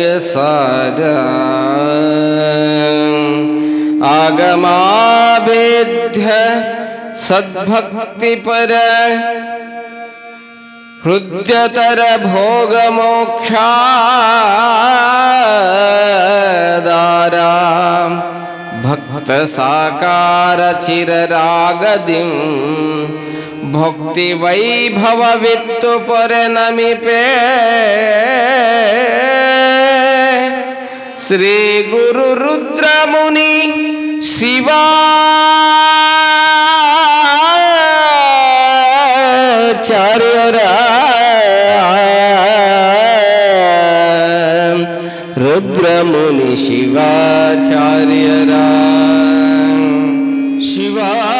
सार आगमा सद्भक्ति पर हृदयतर भोग मोक्षा जग सदा भक्ति वैभव हृद्यतर पर नमी पे श्री गुरु रुद्र मुनि शिवा। चार्य रुद्र मुनि शिवाचार्य शिवा।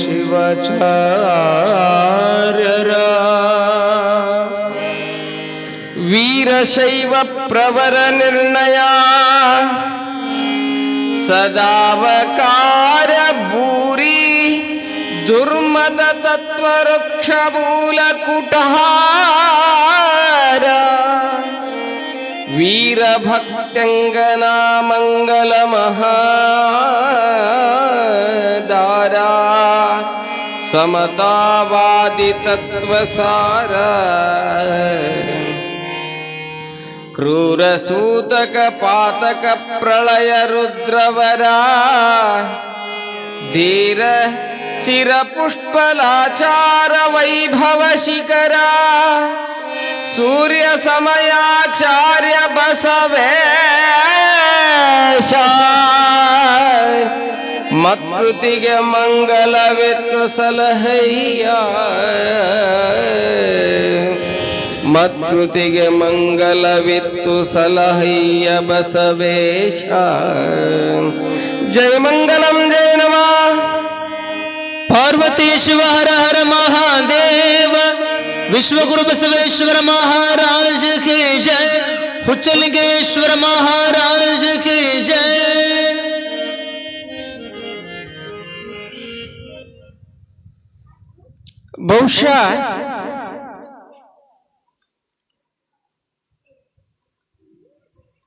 शिवचार्यरा। वीरशैव प्रवरनिर्णया सदावकार भूरि वीरभक्तंगना मंगलमहा समतावादी समतावादि क्रूर सूतक पातक प्रलय रुद्रवरा धीर चिरपुष्पलाचार वैभव शिखरा सूर्य समयाचार्य बसवे ಮತ್ಕೃತಿಗೆ ಮಂಗಲವಿತ್ತು ಸಲಹಯ್ಯ ಮತ್ಕೃತಿಗೆ ಮಂಗಲವಿತ್ತು ಸಲಹಯ್ಯ ಬಸವೇಶ ಜಯ ಮಂಗಲಂ ಜಯ ನಮಃ ಪಾರ್ವತಿ ಶಿವ ಹರ ಹರ ಮಹಾದೇವ ವಿಶ್ವಗುರು ಬಸವೇಶ್ವರ ಮಹಾರಾಜ ಕಿ ಜಯ ಹುಚ್ಚಲಿಂಗೇಶ್ವರ ಮಹಾರಾಜ ಕಿ ಜಯ ಬಹುಶಃ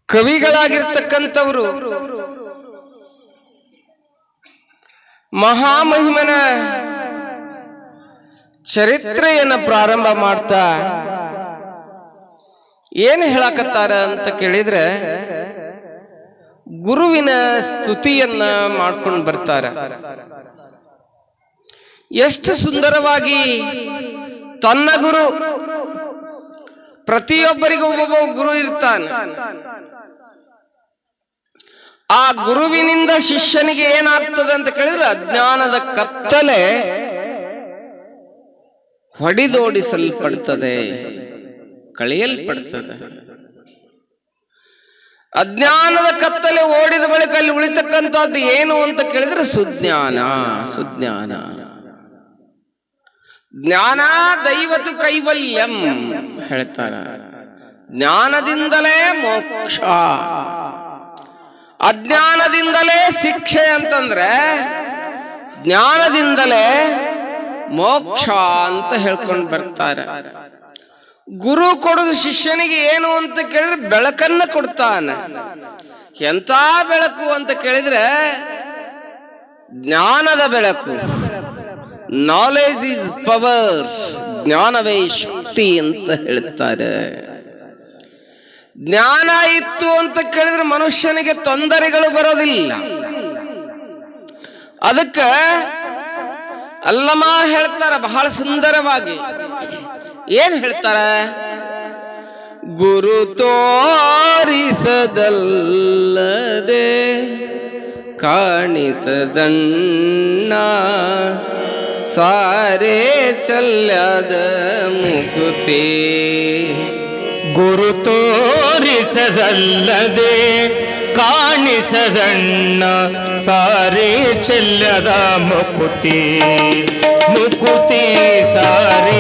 ಕವಿಗಳಾಗಿರ್ತಕ್ಕಂಥವರು ಮಹಾಮಹಿಮನ ಚರಿತ್ರೆಯನ್ನು ಪ್ರಾರಂಭ ಮಾಡ್ತಾ ಏನು ಹೇಳಕತ್ತಾರ ಅಂತ ಕೇಳಿದ್ರೆ ಗುರುವಿನ ಸ್ತುತಿಯನ್ನ ಮಾಡ್ಕೊಂಡು ಬರ್ತಾರ. ಎಷ್ಟು ಸುಂದರವಾಗಿ ತನ್ನ ಗುರು ಪ್ರತಿಯೊಬ್ಬರಿಗೂ ಒಬ್ಬೊಬ್ಬ ಗುರು ಇರ್ತಾನೆ. ಆ ಗುರುವಿನಿಂದ ಶಿಷ್ಯನಿಗೆ ಏನಾಗ್ತದೆ ಅಂತ ಕೇಳಿದ್ರೆ ಅಜ್ಞಾನದ ಕತ್ತಲೆ ಹೊಡಿದೋಡಿಸಲ್ಪಡ್ತದೆ, ಕಳೆಯಲ್ಪಡ್ತದೆ. ಅಜ್ಞಾನದ ಕತ್ತಲೆ ಓಡಿದ ಬಳಿಕ ಅಲ್ಲಿ ಉಳಿತಕ್ಕಂಥದ್ದು ಏನು ಅಂತ ಕೇಳಿದ್ರೆ ಸುಜ್ಞಾನ ಸುಜ್ಞಾನ. ಜ್ಞಾನ ದೈವತು ಕೈವಲ್ಯಂ. ಹೇಳ್ತಾರ. ಜ್ಞಾನದಿಂದಲೇ ಮೋಕ್ಷ. ಅಜ್ಞಾನದಿಂದಲೇ ಶಿಕ್ಷೆ ಅಂತಂದ್ರೆ ಜ್ಞಾನದಿಂದಲೇ ಮೋಕ್ಷ ಅಂತ ಹೇಳ್ಕೊಂಡು ಬರ್ತಾರೆ. ಗುರು ಕೊಡೋದು ಶಿಷ್ಯನಿಗೆ ಏನು ಅಂತ ಕೇಳಿದ್ರೆ ಬೆಳಕನ್ನ ಕೊಡ್ತಾನೆ. ಎಂತ ಬೆಳಕು ಅಂತ ಕೇಳಿದ್ರೆ ಜ್ಞಾನದ ಬೆಳಕು. ನಾಲೆಜ್ ಇಸ್ ಪವರ್ ಜ್ಞಾನವೇ ಶಕ್ತಿ ಅಂತ ಹೇಳ್ತಾರೆ. ಜ್ಞಾನ ಇತ್ತು ಅಂತ ಕೇಳಿದ್ರೆ ಮನುಷ್ಯನಿಗೆ ತೊಂದರೆಗಳು ಬರೋದಿಲ್ಲ. ಅದಕ್ಕೆ ಅಲ್ಲಮ್ಮ ಹೇಳ್ತಾರ ಬಹಳ ಸುಂದರವಾಗಿ. ಏನ್ ಹೇಳ್ತಾರ? ಗುರು ತೋರಿಸದಲ್ಲದೆ ಕಾಣಿಸದಣ್ಣ ಸಾರೇ ಚಲ್ಯದ ಮುಕುತಿ. ಗುರು ತೋರಿಸದಲ್ಲದೆ ಕಾಣಿಸದಣ್ಣ ಸಾರೇ ಚೆಲ್ಲದ ಮುಕುತಿ. ಮುಕುತಿ ಸಾರಿ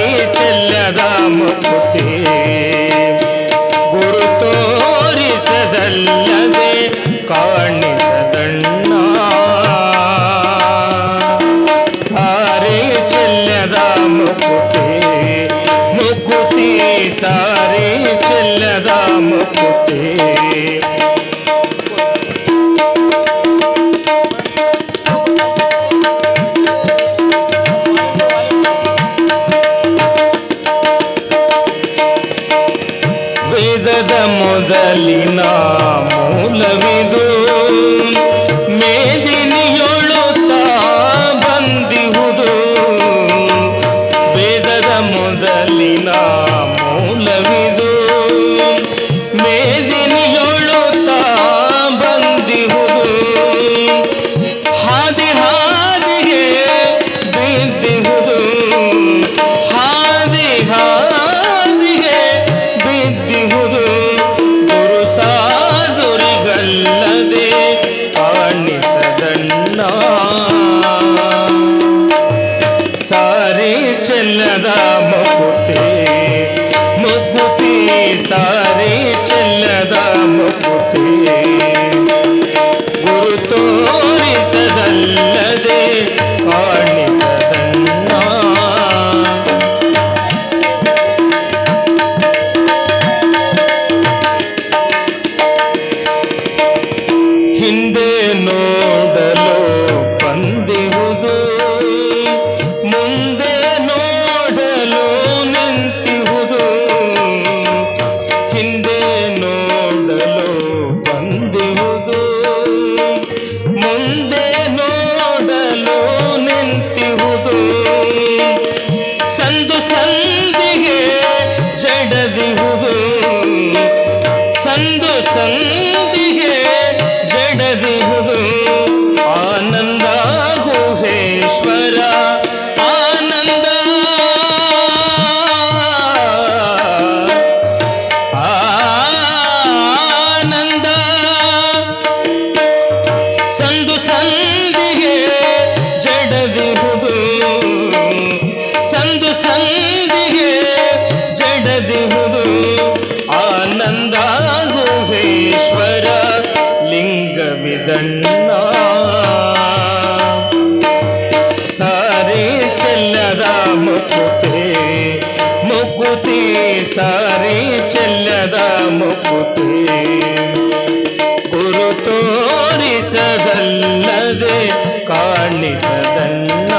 ಕಾಣಿಸದನ್ನ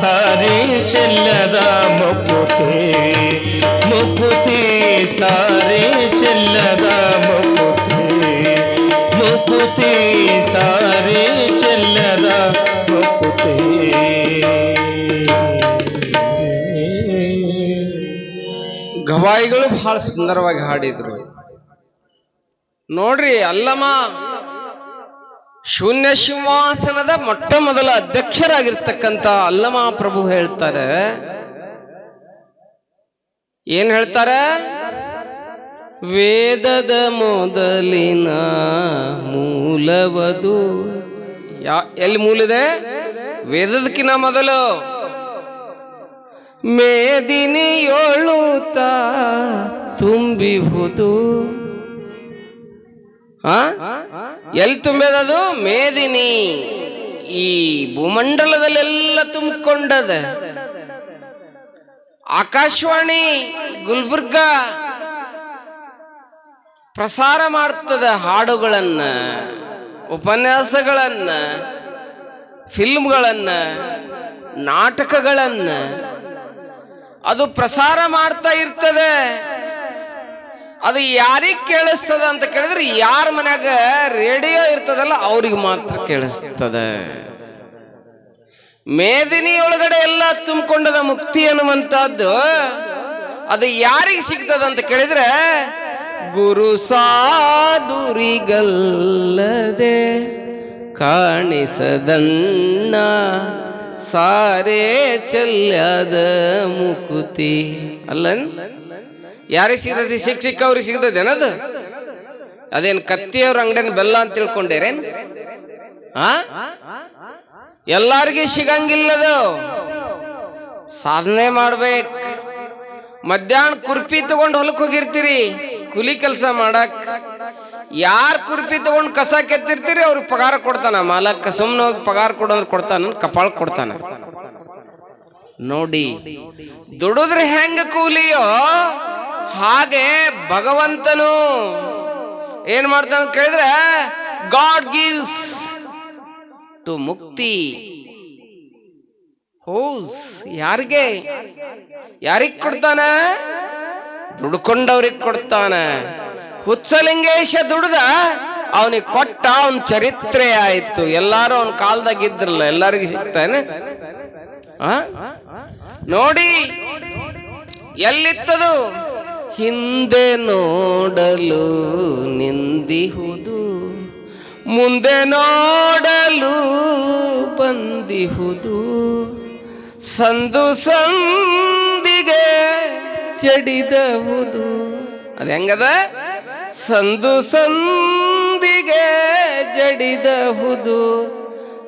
ಸಾರಿ ಚೆಲ್ಲದ ಸಾರಿ ಚೆಲ್ಲದ ಸಾರಿ ಚೆಲ್ಲದ ಗವಾಯಿಗಳು ಬಹಳ ಸುಂದರವಾಗಿ ಹಾಡಿದ್ರು. ನೋಡ್ರಿ ಅಲ್ಲಮ ಶೂನ್ಯ ಸಿಂಹಾಸನದ ಮೊಟ್ಟ ಮೊದಲ ಅಧ್ಯಕ್ಷರಾಗಿರ್ತಕ್ಕಂಥ ಅಲ್ಲಮ ಪ್ರಭು ಹೇಳ್ತಾರೆ. ಏನ್ ಹೇಳ್ತಾರೆ? ವೇದದ ಮೊದಲಿನ ಮೂಲವದು. ಯಾ, ಎಲ್ಲಿ ಮೂಲಿದೆ? ವೇದದಕ್ಕಿನ ಮೊದಲು. ಮೇದಿನಿಯೋಳುತ್ತ ತುಂಬಿಹುದು. ಎಲ್ಲಿ ತುಂಬಿದದು? ಮೇದಿನಿ. ಈ ಭೂಮಂಡಲದಲ್ಲೆಲ್ಲ ತುಂಬಿಕೊಂಡದ. ಆಕಾಶವಾಣಿ, ಗುಲ್ಬರ್ಗ ಪ್ರಸಾರ ಮಾಡ್ತದ ಹಾಡುಗಳನ್ನ, ಉಪನ್ಯಾಸಗಳನ್ನ, ಫಿಲ್ಮ್ಗಳನ್ನ, ನಾಟಕಗಳನ್ನ. ಅದು ಪ್ರಸಾರ ಮಾಡ್ತಾ ಇರ್ತದೆ. ಅದು ಯಾರಿಗೆ ಕೇಳಿಸ್ತದ ಅಂತ ಕೇಳಿದ್ರೆ ಯಾರ ಮನ್ಯಾಗ ರೇಡಿಯೋ ಇರ್ತದಲ್ಲ ಅವ್ರಿಗೆ ಮಾತ್ರ ಕೇಳಿಸ್ತದ. ಮೇದಿನಿ ಒಳಗಡೆ ಎಲ್ಲ ತುಂಬಿಕೊಂಡದ ಮುಕ್ತಿ ಅನ್ನುವಂಥದ್ದು ಅದು ಯಾರಿಗೆ ಸಿಗ್ತದ ಅಂತ ಕೇಳಿದ್ರೆ ಗುರು ಸಾಧುರಿಗಲ್ಲದೆ ಕಾಣಿಸದನ್ನ ಸಾರೇ ಚಲ್ಯದ ಮುಕುತಿ. ಅಲ್ಲನ್? ಯಾರಿಗೆ ಸಿಗ್ತದೆ? ಸಿಕ್ಕ ಅವ್ರಿಗೆ ಸಿಗ್ತದೆ ಏನದು? ಅದೇನು ಕತ್ತಿಯವ್ರ ಅಂಗಡಿನ ಬೆಲ್ಲ ಅಂತ ತಿಳ್ಕೊಂಡೇರೇನ್? ಆ? ಎಲ್ಲಾರ್ಗಿ ಸಿಗಂಗಿಲ್ಲದು. ಸಾಧನೆ ಮಾಡ್ಬೇಕು. ಮಧ್ಯಾಹ್ನ ಕುರ್ಪಿ ತಗೊಂಡು ಹೊಲಕ್ಕೆ ಹೋಗಿರ್ತೀರಿ, ಕೂಲಿ ಕೆಲಸ ಮಾಡಕ್. ಯಾರ್ ಕುರ್ಪಿ ತಗೊಂಡು ಕಸ ಕೆತ್ತಿರ್ತೀರಿ, ಅವ್ರಿಗೆ ಪಗಾರ ಕೊಡ್ತಾನ. ಮಾಲಕ್ಕ ಸುಮ್ಮನೆ ಹೋಗಿ ಪಗಾರ ಕೊಡೋದ್ರ ಕೊಡ್ತಾನ ಕಪಾಳ ಕೊಡ್ತಾನ. ನೋಡಿ, ದುಡಿದ್ರೆ ಹೆಂಗ ಕೂಲಿಯೋ ಹಾಗೆ ಭಗವಂತನು ಏನ್ ಮಾಡ್ತಾನೆ ಕೇಳಿದ್ರೆ ಗಾಡ್ ಗಿವ್ಸ್ ಟು ಮುಕ್ತಿ. ಹೋಸ್, ಯಾರಿಗೆ? ಯಾರಿಗ್ ಕೊಡ್ತಾನ? ದುಡ್ಕೊಂಡವ್ರಿಗೆ ಕೊಡ್ತಾನ. ಹುಚ್ಚಲಿಂಗೇಶ ದುಡ್ದ ಅವನಿಗೆ ಕೊಟ್ಟ ಅವನ್ ಚರಿತ್ರೆ ಆಯ್ತು. ಎಲ್ಲಾರು ಅವನ ಕಾಲ್ದಾಗ ಇದ್ರಲ್ಲ, ಎಲ್ಲರಿಗೂ ಸಿಗ್ತಾನೆ? ನೋಡಿ, ಎಲ್ಲಿತ್ತದು? ಹಿಂದೆ ನೋಡಲು ನಿಂದಿಹುದು, ಮುಂದೆ ನೋಡಲು ಬಂದಿಹುದು. ಸಂದು ಸಂದಿಗೆ ಚಡಿದಹುದು ಅದು ಹೆಂಗದ? ಸಂದು ಸಂದಿಗೆ ಜಡಿದಹುದು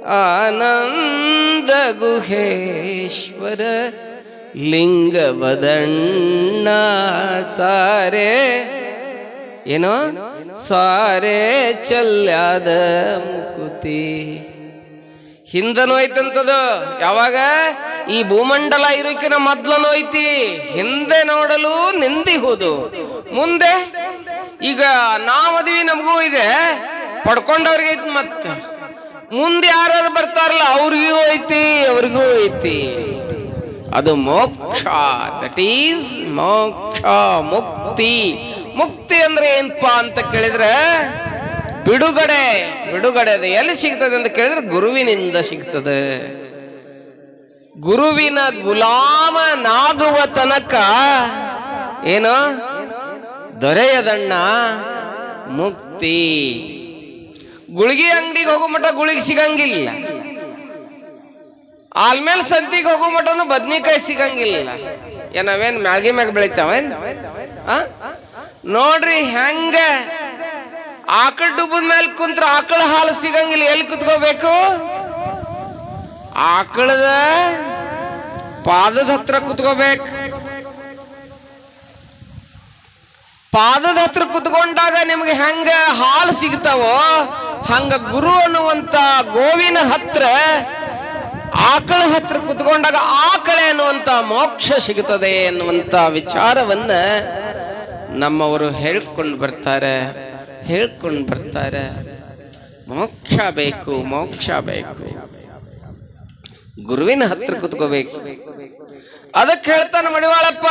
ಆನಂದ ಗುಹೇಶ್ವರ ಲಿಂಗವದಣ್ಣ ಸಾರೆ. ಏನೋ? ಸಾರೆ ಚಲ್ಯಾದ ಮುಕುತಿ. ಹಿಂದನು ಐತಂತದು ಯಾವಾಗ? ಈ ಭೂಮಂಡಲ ಇರುಕಿನ ಮೊದ್ಲನು ಐತಿ ಹಿಂದೆ ನೋಡಲು ನಿಂದಿಹುದು ಮುಂದೆ? ಈಗ ನಾವದಿವಿ ನಮಗೂ ಇದೆ. ಪಡ್ಕೊಂಡವ್ರಿಗೆ ಐತಿ ಮತ್ತೆ ಮುಂದೆ ಯಾರು ಬರ್ತಾರಲ್ಲ, ಅವ್ರಿಗೂ ಐತಿ ಅವ್ರಿಗೂ ಐತಿ. ಅದು ಮೋಕ್ಷ. ದಟ್ ಈಸ್ ಮೋಕ್ಷ, ಮುಕ್ತಿ. ಮುಕ್ತಿ ಅಂದ್ರೆ ಏನಪ್ಪಾ ಅಂತ ಕೇಳಿದ್ರೆ, ಬಿಡುಗಡೆ. ಬಿಡುಗಡೆ ಅದು ಎಲ್ಲಿ ಸಿಗ್ತದೆ ಅಂತ ಕೇಳಿದ್ರೆ ಗುರುವಿನಿಂದ ಸಿಗ್ತದೆ. ಗುರುವಿನ ಗುಲಾಮನಾಗುವ ತನಕ ಏನು? ದೊರೆಯದಣ್ಣ ಮುಕ್ತಿ. ಗುಳಿಗೆ ಅಂಗಡಿಗೆ ಹೋಗೋ ಮಟ್ಟ ಗುಳಿಗೆ ಸಿಗಂಗಿಲ್ಲ. ಆಲ್ಮೇಲೆ ಸಂತಿಗೆ ಹೋಗೋ ಮಟನು ಬದ್ನಿಕಾಯಿ ಸಿಗಂಗಿಲ್ಲ. ಏನವೇನ್ ನಾವೇನ್ ಮ್ಯಾಗಿ ಮ್ಯಾಗ ಬೆಳಿತಾವೇನ್? ನೋಡ್ರಿ ಹೆಂಗ ಆಕಳ ಡುಬ್ಬದ ಮೇಲೆ ಕುಂತ್ರ ಆಕಳ ಹಾಲು ಸಿಗಂಗಿಲ್ಲ. ಎಲ್ಲಿ ಕುತ್ಕೋಬೇಕು? ಆಕಳದ ಪಾದದ ಹತ್ರ ಕುತ್ಕೋಬೇಕು. ಪಾದದ ಹತ್ರ ಕುತ್ಕೊಂಡಾಗ ನಿಮ್ಗೆ ಹೆಂಗ ಹಾಲು ಸಿಗ್ತಾವೋ, ಹಂಗ ಗುರು ಅನ್ನುವಂತ ಗೋವಿನ ಹತ್ರ ಆಕಳ ಹತ್ರ ಕುತ್ಕೊಂಡಾಗ ಆಕಳೆ ಅನ್ನುವಂತ ಮೋಕ್ಷ ಸಿಗುತ್ತದೆ ಎನ್ನುವಂತ ವಿಚಾರವನ್ನ ನಮ್ಮವರು ಹೇಳ್ಕೊಂಡು ಬರ್ತಾರೆ ಹೇಳ್ಕೊಂಡು ಬರ್ತಾರೆ. ಮೋಕ್ಷ ಬೇಕು ಮೋಕ್ಷ ಬೇಕು. ಗುರುವಿನ ಹತ್ರ ಕುತ್ಕೋಬೇಕು. ಅದಕ್ಕೆ ಹೇಳ್ತಾನೆ ಮಡಿವಾಳಪ್ಪ,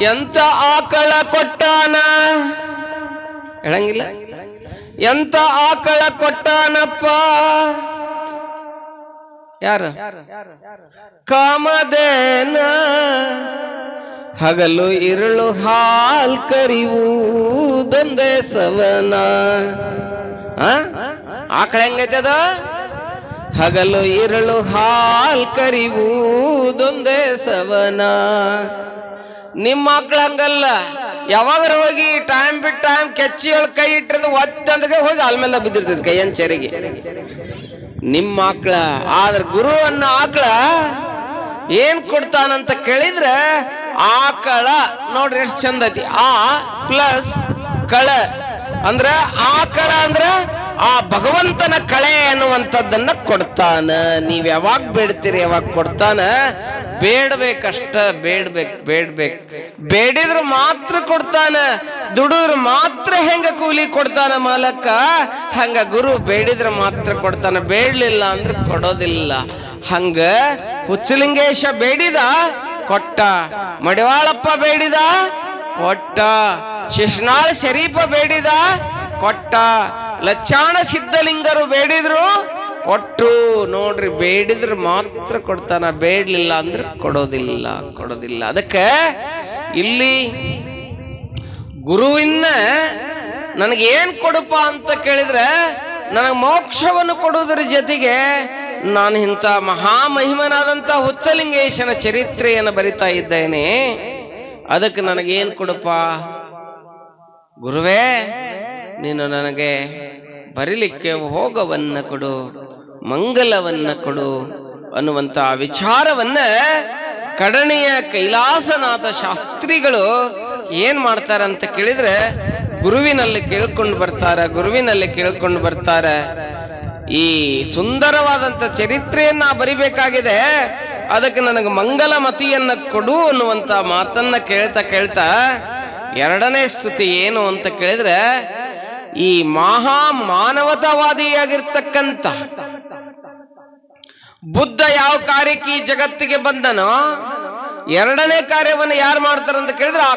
ಎಂತ ಆಕಳ ಕೊಟ್ಟಾನ? ಹೇಳಂಗಿಲ್ಲ. ಎಂತ ಆಕಳ ಕೊಟ್ಟಾನಪ್ಪ? ಯಾರು? ಕಾಮದೇನ ಹಗಲು ಇರುಳು ಹಾಲ್ ಕರಿವುದೊಂದೇ ಸವನ. ಆ? ಆಕಳ ಹೆಂಗೈತೆ ಅದ? ಹಗಲು ಇರುಳು ಹಾಲ್ ಕರಿವುದೊಂದೇ ಸವನ. ನಿಮ್ಮ ಆಕಳ ಹಂಗಲ್ಲ? ಯಾವಾಗಾರ ಹೋಗಿ ಟೈಮ್ ಬಿಟ್ ಟೈಮ್ ಕೆಚ್ಚಿ ಒಳ ಕೈ ಇಟ್ಟಿರೋದು ಒತ್ತಂದ್ರೆ ಹೋಗಿ ಆಲ್ಮೇಲೆ ಬಿದ್ದಿರ್ತದೆ ಕೈಯನ್ ಚೆರಿಗೆ. ನಿಮ್ಮ ಆಕ್ಳ, ಆದ್ರ ಗುರು ಅನ್ನೋ ಆಕ್ಳ ಏನ್ ಕೊಡ್ತಾನಂತ ಕೇಳಿದ್ರೆ ಆಕಳ, ನೋಡ್ರಿ ಎಷ್ಟು ಚಂದ ಐತಿ. ಆ ಪ್ಲಸ್ ಕಳ. ಅಂದ್ರ ಆಕಳ ಅಂದ್ರ ಆ ಭಗವಂತನ ಕಳೆ ಅನ್ನುವಂಥದ್ದನ್ನ ಕೊಡ್ತಾನ. ನೀವ್ ಯಾವಾಗ ಬೇಡ್ತೀರಿ ಯಾವಾಗ ಕೊಡ್ತಾನ? ಬೇಡ್ಬೇಕಷ್ಟ ಬೇಡ್ಬೇಕು ಬೇಡ್ಬೇಕು. ಬೇಡಿದ್ರು ಮಾತ್ರ ಕೊಡ್ತಾನ. ದುಡಿದ್ರು ಮಾತ್ರ ಹೆಂಗ ಕೂಲಿ ಕೊಡ್ತಾನ ಮಾಲಕ್ಕ ಹಂಗ ಗುರು ಬೇಡಿದ್ರ ಮಾತ್ರ ಕೊಡ್ತಾನ. ಬೇಡ್ಲಿಲ್ಲ ಅಂದ್ರೆ ಕೊಡೋದಿಲ್ಲ. ಹಂಗ ಹುಚ್ಚಲಿಂಗೇಶ ಬೇಡಿದ, ಕೊಟ್ಟ. ಮಡಿವಾಳಪ್ಪ ಬೇಡಿದ, ಕೊಟ್ಟ. ಶಿಶ್ನಾಳ ಶರೀಫ ಬೇಡಿದ, ಕೊಟ್ಟ. ಲಚ್ಚಾಣ ಸಿದ್ಧಲಿಂಗರು ಬೇಡಿದ್ರು, ಕೊಟ್ಟು ನೋಡ್ರಿ, ಬೇಡಿದ್ರೆ ಮಾತ್ರ ಕೊಡ್ತಾನ, ಬೇಡ್ಲಿಲ್ಲ ಅಂದ್ರೆ ಕೊಡೋದಿಲ್ಲ ಕೊಡೋದಿಲ್ಲ. ಅದಕ್ಕೆ ಇಲ್ಲಿ ಗುರುವಿನ ನನಗೆ ಏನ್ ಕೊಡಪ್ಪ ಅಂತ ಕೇಳಿದ್ರೆ, ನನಗೆ ಮೋಕ್ಷವನ್ನು ಕೊಡುವುದರ ಜೊತೆಗೆ ನಾನು ಇಂಥ ಮಹಾಮಹಿಮನಾದಂಥ ಹುಚ್ಚಲಿಂಗೇಶನ ಚರಿತ್ರೆಯನ್ನು ಬರಿತಾ ಇದ್ದೇನೆ. ಅದಕ್ಕೆ ನನಗೇನು ಕೊಡಪ್ಪ ಗುರುವೇ, ನೀನು ನನಗೆ ಬರಿಲಿಕ್ಕೆ ಹೋಗವನ್ನ ಕೊಡು, ಮಂಗಲವನ್ನ ಕೊಡು ಅನ್ನುವಂತ ವಿಚಾರವನ್ನ ಕಡಣೆಯ ಕೈಲಾಸನಾಥ ಶಾಸ್ತ್ರಿಗಳು ಏನ್ ಮಾಡ್ತಾರ ಅಂತ ಕೇಳಿದ್ರೆ, ಗುರುವಿನಲ್ಲಿ ಕೇಳ್ಕೊಂಡು ಬರ್ತಾರ, ಗುರುವಿನಲ್ಲಿ ಕೇಳ್ಕೊಂಡು ಬರ್ತಾರ. ಈ ಸುಂದರವಾದಂತ ಚರಿತ್ರೆಯನ್ನ ಬರಿಬೇಕಾಗಿದೆ. ಅದಕ್ಕೆ ನನಗೆ ಮಂಗಲ ಮತಿಯನ್ನ ಕೊಡು ಅನ್ನುವಂತ ಮಾತನ್ನ ಕೇಳ್ತಾ ಕೇಳ್ತಾ ಎರಡನೇ ಸ್ತುತಿ ಏನು ಅಂತ ಕೇಳಿದ್ರೆ ಈ ಮಹಾ ಮಾನವತಾವಾದಿಯಾಗಿರ್ತಕ್ಕಂತ ಬುದ್ಧ ಯಾವ ಕಾರ್ಯಕ್ಕೆ ಈ ಜಗತ್ತಿಗೆ ಬಂದನೋ ಎರಡನೇ ಕಾರ್ಯವನ್ನು ಯಾರು ಮಾಡ್ತಾರಂತ ಕೇಳಿದ್ರೆ ಆ